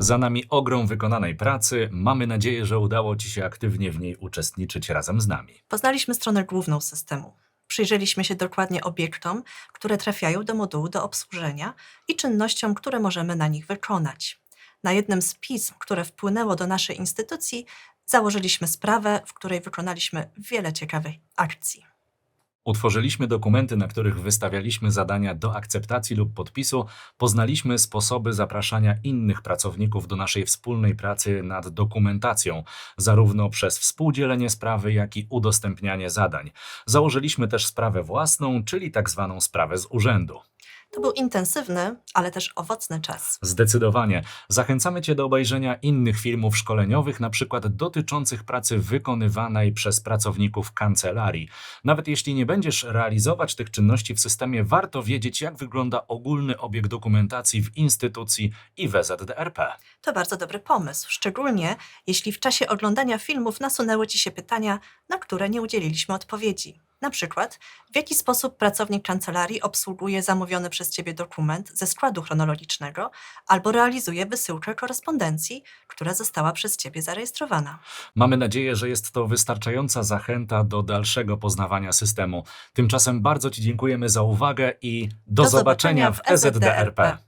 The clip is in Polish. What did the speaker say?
Za nami ogrom wykonanej pracy. Mamy nadzieję, że udało Ci się aktywnie w niej uczestniczyć razem z nami. Poznaliśmy stronę główną systemu. Przyjrzeliśmy się dokładnie obiektom, które trafiają do modułu do obsłużenia i czynnościom, które możemy na nich wykonać. Na jednym z pism, które wpłynęło do naszej instytucji, założyliśmy sprawę, w której wykonaliśmy wiele ciekawych akcji. Utworzyliśmy dokumenty, na których wystawialiśmy zadania do akceptacji lub podpisu, poznaliśmy sposoby zapraszania innych pracowników do naszej wspólnej pracy nad dokumentacją, zarówno przez współdzielenie sprawy, jak i udostępnianie zadań. Założyliśmy też sprawę własną, czyli tak zwaną sprawę z urzędu. To był intensywny, ale też owocny czas. Zdecydowanie. Zachęcamy Cię do obejrzenia innych filmów szkoleniowych, na przykład dotyczących pracy wykonywanej przez pracowników kancelarii. Nawet jeśli nie będziesz realizować tych czynności w systemie, warto wiedzieć, jak wygląda ogólny obieg dokumentacji w instytucji i w E ZDRP. To bardzo dobry pomysł, szczególnie jeśli w czasie oglądania filmów nasunęły Ci się pytania, na które nie udzieliliśmy odpowiedzi. Na przykład, w jaki sposób pracownik kancelarii obsługuje zamówiony przez Ciebie dokument ze składu chronologicznego albo realizuje wysyłkę korespondencji, która została przez Ciebie zarejestrowana. Mamy nadzieję, że jest to wystarczająca zachęta do dalszego poznawania systemu. Tymczasem bardzo Ci dziękujemy za uwagę i do, Do zobaczenia w zobaczenia w. EZDRP.